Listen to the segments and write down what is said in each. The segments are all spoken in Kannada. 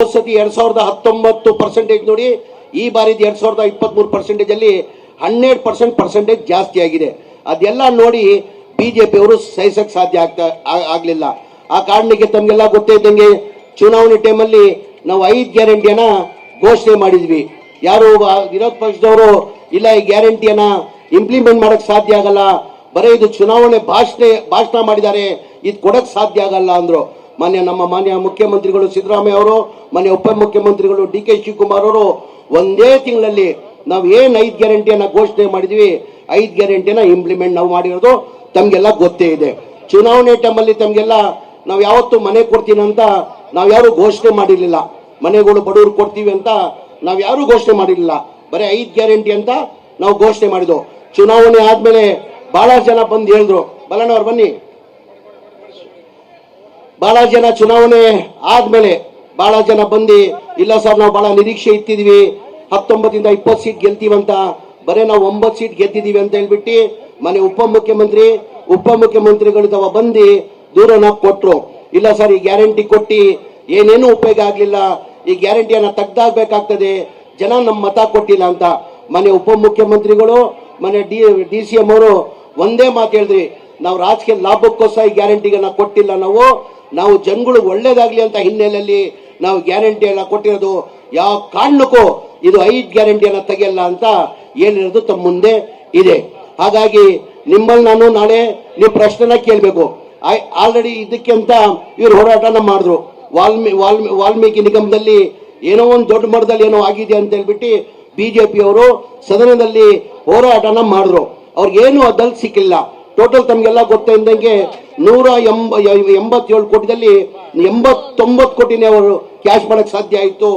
ಸತಿ ಎರಡ್ ಸಾವಿರದ ಹತ್ತೊಂಬತ್ತು ಪರ್ಸೆಂಟೇಜ್ ನೋಡಿ, ಈ ಬಾರಿ ಎರಡ್ ಸಾವಿರದ ಇಪ್ಪತ್ತ್ ಮೂರು ಪರ್ಸೆಂಟೇಜ್ ಅಲ್ಲಿ ಹನ್ನೆರಡು ಪರ್ಸೆಂಟ್ ಪರ್ಸೆಂಟೇಜ್ ಜಾಸ್ತಿ ಆಗಿದೆ. ಅದೆಲ್ಲ ನೋಡಿ ಬಿಜೆಪಿ ಅವರು ಸಹಿಸಕ್ ಸಾಧ್ಯ ಆಗ್ತಾ ಆಗ್ಲಿಲ್ಲ. ಆ ಕಾರಣಕ್ಕೆ ತಮ್ಗೆಲ್ಲ ಗೊತ್ತೇ ಇದ್ದಂಗೆ ಚುನಾವಣೆ ಟೈಮಲ್ಲಿ ನಾವು ಐದು ಗ್ಯಾರಂಟಿಯನ್ನ ಘೋಷಣೆ ಮಾಡಿದ್ವಿ. ಯಾರು ವಿರೋಧ ಪಕ್ಷದವರು, ಇಲ್ಲ ಈ ಗ್ಯಾರಂಟಿಯನ್ನ ಇಂಪ್ಲಿಮೆಂಟ್ ಮಾಡಕ್ ಸಾಧ್ಯ ಆಗಲ್ಲ, ಬರೀ ಇದು ಚುನಾವಣೆ ಭಾಷಣ ಭಾಷಣ ಮಾಡಿದ್ದಾರೆ, ಇದು ಕೊಡಕ್ ಸಾಧ್ಯ ಆಗಲ್ಲ ಅಂದ್ರು. ಮಾನ್ಯ ನಮ್ಮ ಮಾನ್ಯ ಮುಖ್ಯಮಂತ್ರಿಗಳು ಸಿದ್ದರಾಮಯ್ಯ ಅವರು, ಮಾನ್ಯ ಉಪಮುಖ್ಯಮಂತ್ರಿಗಳು ಡಿ ಕೆ ಶಿವಕುಮಾರ್ ಅವರು, ಒಂದೇ ತಿಂಗಳಲ್ಲಿ ನಾವು ಏನ್ ಐದು ಗ್ಯಾರಂಟಿಯನ್ನ ಘೋಷಣೆ ಮಾಡಿದ್ವಿ, ಐದು ಗ್ಯಾರಂಟಿಯನ್ನ ಇಂಪ್ಲಿಮೆಂಟ್ ನಾವು ಮಾಡಿರೋದು ತಮಗೆಲ್ಲ ಗೊತ್ತೇ ಇದೆ. ಚುನಾವಣೆ ಟೈಮಲ್ಲಿ ತಮಗೆಲ್ಲ ನಾವು ಯಾವತ್ತು ಮನೆ ಕೊಡ್ತೀನಿ ಅಂತ ನಾವು ಯಾರು ಘೋಷಣೆ ಮಾಡಿರಲಿಲ್ಲ. ಮನೆಗಳು ಬಡವರು ಕೊಡ್ತೀವಿ ಅಂತ ನಾವು ಯಾರು ಘೋಷಣೆ ಮಾಡಿರಲಿಲ್ಲ. ಬರೀ ಐದು ಗ್ಯಾರಂಟಿ ಅಂತ ನಾವು ಘೋಷಣೆ ಮಾಡಿದ್ವು ಚುನಾವಣೆ ಆದಮೇಲೆ ಬಹಳ ಜನ ಬಂದು ಹೇಳಿದ್ರು ಬಲ್ಲಣ್ಣವ್ರು ಬನ್ನಿ. ಬಹಳ ಜನ ಚುನಾವಣೆ ಆದ್ಮೇಲೆ ಬಹಳ ಜನ ಬಂದು, ಇಲ್ಲ ಸರ್, ನಾವು ಬಹಳ ನಿರೀಕ್ಷೆ ಇಟ್ಟಿದ್ವಿ. ಹತ್ತೊಂಬತ್ತಿಂದ ಇಪ್ಪತ್ತು ಸೀಟ್ ಗೆಲ್ತೀವಂತ, ಬರೀ ನಾವು ಒಂಬತ್ತು ಸೀಟ್ ಗೆದ್ದಿದೀವಿ ಅಂತ ಹೇಳ್ಬಿಟ್ಟು ಮನೆ ಉಪಮುಖ್ಯಮಂತ್ರಿ, ಉಪಮುಖ್ಯಮಂತ್ರಿಗಳು ತಾವ ಬಂದು ದೂರನ ಕೊಟ್ರು. ಇಲ್ಲ ಸರ್, ಈ ಗ್ಯಾರಂಟಿ ಕೊಟ್ಟಿ ಏನೇನು ಉಪಯೋಗ ಆಗಲಿಲ್ಲ. ಈ ಗ್ಯಾರಂಟಿಯನ್ನ ತೆಗ್ದಾಗಬೇಕಾಗ್ತದೆ. ಜನ ನಮ್ಮ ಮತ ಕೊಟ್ಟಿಲ್ಲ ಅಂತ. ಮನೆ ಉಪಮುಖ್ಯಮಂತ್ರಿಗಳು, ಮನೆ ಡಿ ಡಿ ಸಿ ಎಂ ಅವರು ಒಂದೇ ಮಾತು ಹೇಳಿದ್ರಿ. ನಾವು ರಾಜಕೀಯ ಲಾಭಕ್ಕೋಸ್ಕರ ಈ ಗ್ಯಾರಂಟಿಗಳನ್ನ ಕೊಟ್ಟಿಲ್ಲ ನಾವು. ನಾವು ಜನಗಳು ಒಳ್ಳೇದಾಗ್ಲಿ ಅಂತ ಹಿನ್ನೆಲೆಯಲ್ಲಿ ನಾವು ಗ್ಯಾರಂಟಿ ಎಲ್ಲ ಕೊಟ್ಟಿರೋದು ಯಾವ ಕಾರಣಕ್ಕೂ ಇದು ಐದು ಗ್ಯಾರಂಟಿಯನ್ನು ತೆಗೆಯಲ್ಲ ಅಂತ ಏನಿರೋದು ತಮ್ಮ ಮುಂದೆ ಇದೆ. ಹಾಗಾಗಿ ನಿಮ್ಮಲ್ಲಿ ನಾನು ನಾಳೆ ನೀವು ಪ್ರಶ್ನೆನ ಕೇಳಬೇಕು. ಆಲ್ರೆಡಿ ಇದಕ್ಕೆ ಅಂತ ಇವ್ರು ಹೋರಾಟನ ಮಾಡಿದ್ರು. ವಾಲ್ಮಿ ವಾಲ್ಮಿ, ವಾಲ್ಮೀಕಿ ನಿಗಮದಲ್ಲಿ ಏನೋ ಒಂದು ದೊಡ್ಡ ಮಟ್ಟದಲ್ಲಿ ಏನೋ ಆಗಿದೆ ಅಂತ ಹೇಳ್ಬಿಟ್ಟು ಬಿಜೆಪಿ ಅವರು ಸದನದಲ್ಲಿ ಹೋರಾಟನ ಮಾಡಿದ್ರು. ಅವ್ರಿಗೇನು ಅದಲ್ಲಿ ಸಿಕ್ಕಿಲ್ಲ. ಟೋಟಲ್ ತಮಗೆಲ್ಲ ಗೊತ್ತಿದ್ದಂಗೆ ನೂರ ಎಂಬ, ಎಂಬತ್ತೇಳು ಕೋಟಿದಲ್ಲಿ ಎಂಬತ್ತೊಂಬತ್ತು ಕೋಟಿನೇ ಅವರು ಕ್ಯಾಶ್ ಮಾಡಕ್ಕೆ ಸಾಧ್ಯ ಆಯಿತು.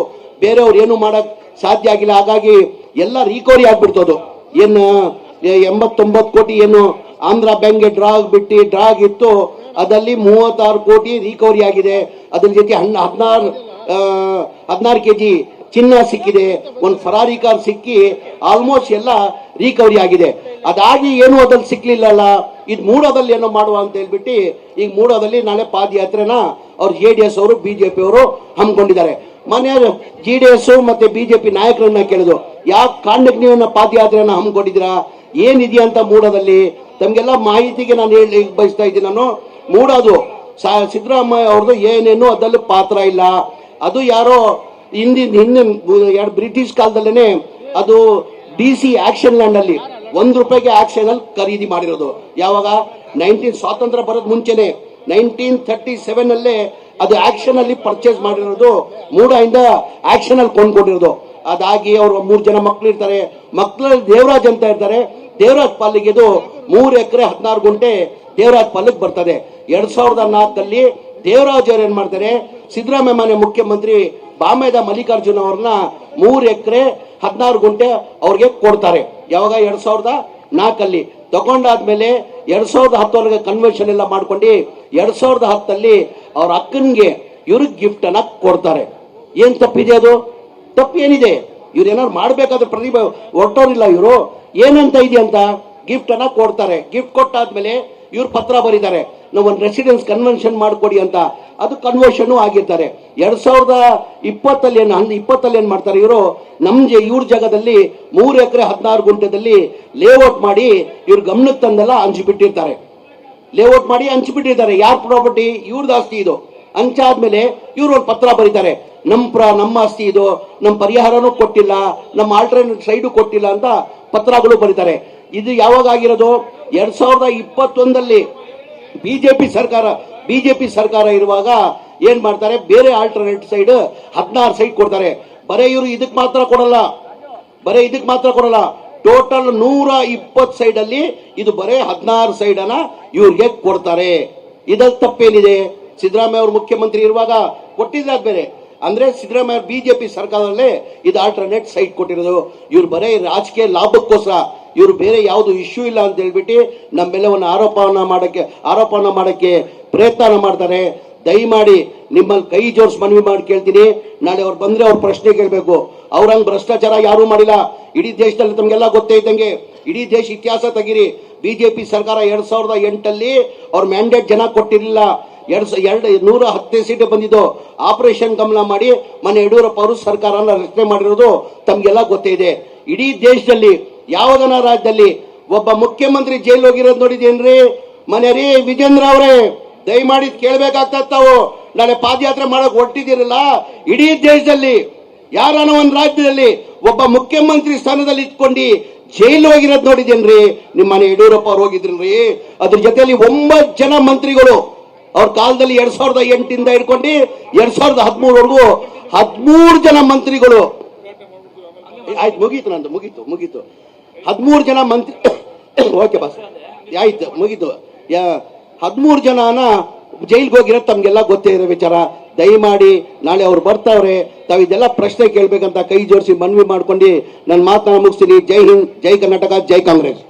ಬೇರೆಯವ್ರು ಏನು ಮಾಡಕ್ ಸಾಧ್ಯ ಆಗಿಲ್ಲ. ಹಾಗಾಗಿ ಎಲ್ಲ ರಿಕವರಿ ಆಗ್ಬಿಡ್ತದು. ಏನು ಎಂಬತ್ತೊಂಬತ್ತು ಕೋಟಿ ಏನು ಆಂಧ್ರ ಬ್ಯಾಂಕ್ಗೆ ಡ್ರಾ ಬಿಟ್ಟು ಡ್ರಾ ಆಗಿತ್ತು ಅದರಲ್ಲಿ ಮೂವತ್ತಾರು ಕೋಟಿ ರಿಕವರಿ ಆಗಿದೆ. ಅದ್ರ ಜೊತೆ ಹನ್ನ ಹದಿನಾರು ಹದಿನಾರು ಕೆ ಜಿ ಚಿನ್ನ ಸಿಕ್ಕಿದೆ. ಒಂದು ಫರಾರಿ ಕಾರ್ ಸಿಕ್ಕಿ ಆಲ್ಮೋಸ್ಟ್ ಎಲ್ಲ ರಿಕವರಿ ಆಗಿದೆ ಅದಾಗಿ ಏನು ಅದ್ರಲ್ಲಿ ಸಿಕ್ಲಿಲ್ಲಲ್ಲ, ಇದು ಮೂಡೋದಲ್ಲಿ ಏನೋ ಮಾಡುವ ಅಂತ ಹೇಳ್ಬಿಟ್ಟು, ಈಗ ಮೂಡೋದಲ್ಲಿ ನಾಳೆ ಪಾದಯಾತ್ರೆನ ಅವ್ರು ಜೆ ಡಿ ಎಸ್ ಅವರು ಬಿಜೆಪಿ ಅವರು ಹಮ್ಮಿಕೊಂಡಿದ್ದಾರೆ. ಮನೆ ಜೆ ಡಿ ಎಸ್ ಮತ್ತೆ ಬಿಜೆಪಿ ನಾಯಕರನ್ನ ಕೇಳಿದ್ರು, ಯಾವ ಕಾರಣಕ್ಕೆ ನೀವು ಪಾದಯಾತ್ರೆಯನ್ನ ಹಮ್ಮಿಕೊಂಡಿದ್ದೀರಾ, ಏನಿದೆಯಾ ಅಂತ ಮೂಡೋದಲ್ಲಿ ತಮಗೆಲ್ಲ ಮಾಹಿತಿಗೆ ನಾನು ಹೇಳಿ ಬಯಸ್ತಾ ಇದ್ದೀನಿ ನಾನು. ಮೂಡೋದು ಸಿದ್ದರಾಮಯ್ಯ ಅವ್ರದ್ದು ಏನೇನು ಅದರಲ್ಲಿ ಪಾತ್ರ ಇಲ್ಲ. ಅದು ಯಾರೋ ಹಿಂದಿನ ಹಿಂದಿನ, ಎರಡು ಬ್ರಿಟಿಷ್ ಕಾಲದಲ್ಲೇನೆ ಅದು ಡಿ ಸಿ ಆಕ್ಷನ್ ಲ್ಯಾಂಡ್ ಅಲ್ಲಿ ಒಂದ್ ರೂಪಾಯಿಗೆ ಆಕ್ಷನ್ ಅಲ್ಲಿ ಖರೀದಿ ಮಾಡಿರೋದು. ಯಾವಾಗ? ನೈನ್ಟೀನ್ ಸ್ವಾತಂತ್ರ್ಯ ಬರೋದ್ ಮುಂಚೆನೆ. ನೈನ್ಟೀನ್ ಥರ್ಟಿ ಸೆವೆನ್ ಅಲ್ಲೇ ಅದು ಆಕ್ಷನ್ ಅಲ್ಲಿ ಪರ್ಚೇಸ್ ಮಾಡಿರೋದು. ಮೂಡಾಯಿಂದ ಆಕ್ಷನ್ ಅಲ್ಲಿ ಕೊಂಡ್ಕೊಂಡಿರೋದು. ಅದಾಗಿ ಅವರು ಮೂರ್ ಜನ ಮಕ್ಳು ಇರ್ತಾರೆ. ಮಕ್ಕಳಲ್ಲಿ ದೇವರಾಜ್ ಅಂತ ಇರ್ತಾರೆ. ದೇವರಾಜ್ ಪಾಲಿಗೆ ಮೂರು ಎಕರೆ ಹದಿನಾರು ಗುಂಟೆ ದೇವರಾಜ್ ಪಾಲಿಗೆ ಬರ್ತದೆ. ಎರಡ್ ಸಾವಿರದ ನಾಲ್ಕಲ್ಲಿ ದೇವರಾಜ್ ಅವ್ರು ಏನ್ ಮಾಡ್ತಾರೆ? ಸಿದ್ದರಾಮಯ್ಯ ಮುಖ್ಯಮಂತ್ರಿ ಬಾಮೇದ ಮಲ್ಲಿಕಾರ್ಜುನ ಅವ್ರನ್ನ ಮೂರು ಎಕರೆ ಹದಿನಾರು ಗುಂಟೆ ಅವ್ರಿಗೆ ಕೊಡ್ತಾರೆ. ಯಾವಾಗ ಎರಡ್ ಸಾವಿರದ ನಾಲ್ಕಲ್ಲಿ? ತಗೊಂಡಾದ್ಮೇಲೆ ಎರಡ್ ಸಾವಿರದ ಹತ್ತೊಳಗೆ ಕನ್ವೆನ್ಷನ್ ಎಲ್ಲ ಮಾಡ್ಕೊಂಡು ಎರಡ್ ಸಾವಿರದ ಹತ್ತಲ್ಲಿ ಅವ್ರ ಅಕ್ಕನ್ಗೆ ಇವ್ರಿಗೆ ಗಿಫ್ಟ್ ಅನ್ನ ಕೊಡ್ತಾರೆ. ಏನ್ ತಪ್ಪಿದೆ ಅದು? ತಪ್ಪು ಏನಿದೆ ಇವ್ರು ಏನಾದ್ರು ಮಾಡ್ಬೇಕಾದ್ರೆ ಪ್ರತಿಭೆ ಹೊರಟೋರಿಲ್ಲ ಇವರು. ಏನಂತ ಇದೆ ಅಂತ ಗಿಫ್ಟ್ ಅನ್ನ ಕೊಡ್ತಾರೆ. ಗಿಫ್ಟ್ ಕೊಟ್ಟಾದ್ಮೇಲೆ ಇವ್ರು ಪತ್ರ ಬರೀತಾರೆ. ನಾವು ಒಂದು ರೆಸಿಡೆನ್ಸ್ ಕನ್ವೆನ್ಷನ್ ಮಾಡಿಕೊಡಿ ಅಂತ ಅದು ಕನ್ವರ್ಷನ್ ಆಗಿರ್ತಾರೆ. ಎರಡ್ ಸಾವಿರದ ಇಪ್ಪತ್ತಲ್ಲಿ ಏನು ಹನ್ ಇಪ್ಪತ್ತಲ್ಲಿ ಏನು ಮಾಡ್ತಾರೆ ಇವರು? ನಮ್ಮ ಇವ್ರ ಜಾಗದಲ್ಲಿ ಮೂರು ಎಕರೆ ಹದಿನಾರು ಗುಂಟೆದಲ್ಲಿ ಲೇಔಟ್ ಮಾಡಿ ಇವ್ರ ಗಮನಕ್ಕೆ ತಂದೆಲ್ಲ ಹಂಚಿಬಿಟ್ಟಿರ್ತಾರೆ. ಲೇಔಟ್ ಮಾಡಿ ಹಂಚಿಬಿಟ್ಟಿರ್ತಾರೆ. ಯಾರ ಪ್ರಾಪರ್ಟಿ ಇವ್ರದ್ದು ಆಸ್ತಿ ಇದು. ಹಂಚಾದ್ಮೇಲೆ ಇವ್ರು ಒಂದು ಪತ್ರ ಬರೀತಾರೆ. ನಮ್ಮ ಪ್ರ ನಮ್ಮ ಆಸ್ತಿ ಇದು. ನಮ್ಮ ಪರಿಹಾರನೂ ಕೊಟ್ಟಿಲ್ಲ. ನಮ್ಮ ಆಲ್ಟರ್ನೇಟ್ ಸೈಡು ಕೊಟ್ಟಿಲ್ಲ ಅಂತ ಪತ್ರಗಳು ಬರೀತಾರೆ. ಇದು ಯಾವಾಗ ಆಗಿರೋದು? ಎರಡ್ ಸಾವಿರದ ಇಪ್ಪತ್ತೊಂದಲ್ಲಿ. ಬಿಜೆಪಿ ಸರ್ಕಾರ ಬಿಜೆಪಿ ಸರ್ಕಾರ ಇರುವಾಗ ಏನ್ ಮಾಡ್ತಾರೆ? ಬೇರೆ ಆಲ್ಟರ್ನೇಟ್ ಸೈಡ್ ಹದಿನಾರು ಸೈಡ್ ಕೊಡ್ತಾರೆ. ಬರೇ ಇವರು ಇದಕ್ ಮಾತ್ರ ಕೊಡಲ್ಲ. ಬರೇ ಇದಕ್ ಮಾತ್ರ ಕೊಡಲ್ಲ. ಟೋಟಲ್ ನೂರ ಇಪ್ಪತ್ ಸೈಡ್ ಅಲ್ಲಿ ಇದು ಬರೇ ಹದಿನಾರು ಸೈಡ್ ಅನ್ನ ಇವ್ರಿಗೆ ಕೊಡ್ತಾರೆ. ಇದಲ್ಲಿ ತಪ್ಪೇನಿದೆ? ಸಿದ್ದರಾಮಯ್ಯ ಅವರು ಮುಖ್ಯಮಂತ್ರಿ ಇರುವಾಗ ಕೊಟ್ಟಿದ್ರೆ ಬೇರೆ. ಅಂದ್ರೆ ಸಿದ್ದರಾಮಯ್ಯ ಬಿಜೆಪಿ ಸರ್ಕಾರದಲ್ಲೇ ಇದು ಆಲ್ಟರ್ನೇಟ್ ಸೈಟ್ ಕೊಟ್ಟಿರೋದು. ಇವ್ರು ಬರೇ ರಾಜಕೀಯ ಲಾಭಕ್ಕೋಸ್ಕರ ಇವ್ರು ಬೇರೆ ಯಾವುದು ಇಶ್ಯೂ ಇಲ್ಲ ಅಂತ ಹೇಳ್ಬಿಟ್ಟು ನಮ್ಮೆಲ್ಲವನ್ನು ಆರೋಪವನ್ನ ಮಾಡೋಕ್ಕೆ ಆರೋಪವನ್ನ ಮಾಡೋಕ್ಕೆ ಪ್ರಯತ್ನ ಮಾಡ್ತಾರೆ. ದಯಮಾಡಿ ನಿಮ್ಮಲ್ಲಿ ಕೈ ಜೋರ್ಸ್ ಮನವಿ ಮಾಡಿ ಕೇಳ್ತೀನಿ. ನಾಳೆ ಅವ್ರು ಬಂದ್ರೆ ಅವ್ರ ಪ್ರಶ್ನೆ ಕೇಳಬೇಕು. ಅವ್ರಂಗೆ ಭ್ರಷ್ಟಾಚಾರ ಯಾರು ಮಾಡಿಲ್ಲ. ಇಡೀ ದೇಶದಲ್ಲಿ ತಮಗೆಲ್ಲ ಗೊತ್ತೇ ಇದ್ದಂಗೆ. ಇಡೀ ದೇಶ ಇತಿಹಾಸ ತೆಗಿರಿ. ಬಿಜೆಪಿ ಸರ್ಕಾರ ಎರಡ್ ಸಾವಿರದ ಎಂಟಲ್ಲಿ ಅವ್ರ ಮ್ಯಾಂಡೇಟ್ ಜನ ಕೊಟ್ಟಿರಲಿಲ್ಲ. ಎರಡ್ ಎರಡು, ನೂರ ಹತ್ತೇ ಸೀಟ್ ಬಂದಿದ್ದು. ಆಪರೇಷನ್ ಕಮಲ ಮಾಡಿ ಮನೆ ಯಡಿಯೂರಪ್ಪ ಅವರು ಸರ್ಕಾರನ ರಚನೆ ಮಾಡಿರೋದು ತಮಗೆಲ್ಲ ಗೊತ್ತೇ ಇದೆ. ಇಡೀ ದೇಶದಲ್ಲಿ ಯಾವ್ದನ ರಾಜ್ಯದಲ್ಲಿ ಒಬ್ಬ ಮುಖ್ಯಮಂತ್ರಿ ಜೈಲ್ ಹೋಗಿರೋದು ನೋಡಿದೇನ್ರಿ ರೀ ವಿಜೇಂದ್ರ ಅವರೇ, ದಯಮಾಡಿ ಕೇಳ್ಬೇಕಾಗ್ತದ ತಾವು ನಾಳೆ ಪಾದಯಾತ್ರೆ ಮಾಡಕ್ ಹೊಟ್ಟಿದ್ದೀರಲ್ಲ ಇಡೀ ದೇಶದಲ್ಲಿ, ಯಾರನ ಒಂದ್ ರಾಜ್ಯದಲ್ಲಿ ಒಬ್ಬ ಮುಖ್ಯಮಂತ್ರಿ ಸ್ಥಾನದಲ್ಲಿ ಇಟ್ಕೊಂಡು ಜೈಲು ಹೋಗಿರೋದ್ ನೋಡಿದೇನ್ರಿ ನಿಮ್ಮ ಮನೆ ಯಡಿಯೂರಪ್ಪ ಅವ್ರು ಹೋಗಿದ್ರಿ ಅದ್ರ ಜೊತೆಯಲ್ಲಿ ಒಂಬತ್ತು ಜನ ಮಂತ್ರಿಗಳು ಅವ್ರ ಕಾಲದಲ್ಲಿ ಎರಡ್ ಸಾವಿರದ ಎಂಟಿಂದ ಹಿಡ್ಕೊಂಡು ಎರಡ್ ಸಾವಿರದ ಹದಿಮೂರವರೆಗೂ ಹದಿಮೂರು ಜನ ಮಂತ್ರಿಗಳು. ಆಯ್ತು, ಮುಗೀತು ನಂದು, ಮುಗೀತು ಮುಗೀತು. ಹದಿಮೂರು ಜನ ಮಂತ್ರಿ ಓಕೆ ಬಸ್ ಆಯ್ತು ಮುಗಿದು ಯಾ, ಹದಿಮೂರು ಜನನ ಜೈಲ್ಗೆ ಹೋಗಿರೋದು ತಮಗೆಲ್ಲ ಗೊತ್ತೇ ಇರೋ ವಿಚಾರ. ದಯಮಾಡಿ ನಾಳೆ ಅವ್ರು ಬರ್ತಾವ್ರೆ, ತಾವು ಇದೆಲ್ಲ ಪ್ರಶ್ನೆ ಕೇಳಬೇಕಂತ ಕೈ ಜೋಡಿಸಿ ಮನವಿ ಮಾಡ್ಕೊಂಡು ನನ್ನ ಮಾತನ್ನ ಮುಗಿಸ್ತೀನಿ. ಜೈ ಹಿಂದ್, ಜೈ ಕರ್ನಾಟಕ, ಜೈ ಕಾಂಗ್ರೆಸ್.